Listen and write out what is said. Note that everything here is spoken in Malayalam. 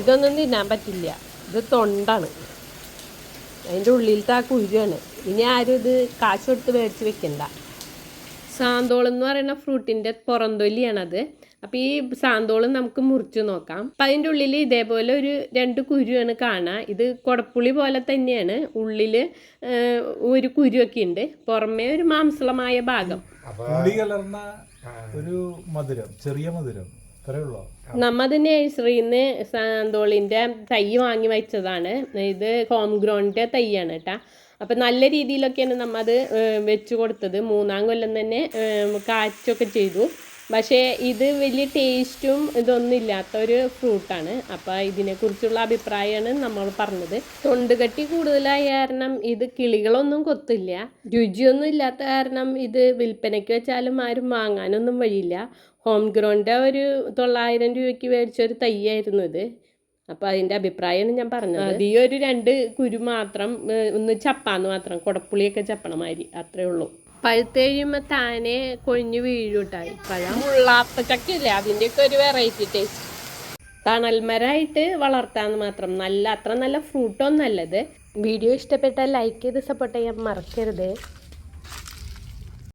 ഇതൊന്നും തിന്നാൻ പറ്റില്ല. ഇത് തൊണ്ടാണ്. അതിന്റെ ഉള്ളിലത്തെ ആ കുരുവാണ്. ഇനി ആരും ഇത് കാശ് കൊടുത്ത് മേടിച്ച് വെക്കണ്ട. സാന്തോളം എന്ന് പറയുന്ന ഫ്രൂട്ടിന്റെ പുറന്തൊലിയാണത്. അപ്പോൾ ഈ സാന്തോളം നമുക്ക് മുറിച്ച് നോക്കാം. അപ്പം അതിന്റെ ഉള്ളിൽ ഇതേപോലെ ഒരു രണ്ട് കുരുവാണ് കാണുക ഇത് കുടപ്പുളി പോലെ തന്നെയാണ്. ഉള്ളിൽ ഒരു കുരുവൊക്കെ ഉണ്ട്. പുറമേ ഒരു മാംസളമായ ഭാഗം. ഒരു മധുരം ചെറിയ മധുരം. അത്രേ ഉള്ളൂ? നമ്മത് നേഴ്സറിന്ന് സാന്തോളിന്റെ തൈ വാങ്ങി വെച്ചതാണ്. ഇത് ഹോം ഗ്രൗണ്ടിന്റെ തൈയാണ് കേട്ടോ അപ്പം നല്ല രീതിയിലൊക്കെയാണ് നമ്മ അത് വെച്ച് കൊടുത്തത്. മൂന്നാം കൊല്ലം തന്നെ കാച്ചൊക്കെ ചെയ്തു. പക്ഷേ ഇത് വലിയ ടേസ്റ്റും ഇതൊന്നും ഇല്ലാത്ത ഒരു ഫ്രൂട്ടാണ്. അപ്പോൾ ഇതിനെക്കുറിച്ചുള്ള അഭിപ്രായമാണ് നമ്മൾ പറഞ്ഞത്. തൊണ്ടുകട്ടി കൂടുതലായ കാരണം ഇത് കിളികളൊന്നും കൊത്തില്ല. രുചിയൊന്നും ഇല്ലാത്ത കാരണം ഇത് വിൽപ്പനയ്ക്ക് വെച്ചാലും ആരും വാങ്ങാനൊന്നും വഴിയില്ല. ഹോം ഗ്രൗണ്ടെ ഒരു തൊള്ളായിരം രൂപയ്ക്ക് മേടിച്ചൊരു തൈയായിരുന്നു ഇത്. അപ്പോൾ അതിന്റെ അഭിപ്രായമാണ് ഞാൻ പറഞ്ഞത്. ഈ ഒരു രണ്ട് കുരു മാത്രം ഒന്ന് ചപ്പാന്ന് മാത്രം കുടപ്പുളിയൊക്കെ ചപ്പണമാതിരി അത്രേ ഉള്ളൂ. പഴുത്ത് കഴിയുമ്പോൾ താനെ കൊഴിഞ്ഞു വീഴൂട്ടായി പഴം മുള്ളാത്ത ചക്കയില്ലേ അതിന്റെയൊക്കെ ഒരു വെറൈറ്റി ടേസ്റ്റ് തണൽമരമായിട്ട് വളർത്താന്ന് മാത്രം. നല്ല അത്ര നല്ല ഫ്രൂട്ടൊന്നും നല്ലത് വീഡിയോ ഇഷ്ടപ്പെട്ടാൽ ലൈക്ക് ചെയ്ത് സപ്പോർട്ട് ചെയ്യാൻ മറക്കരുത്.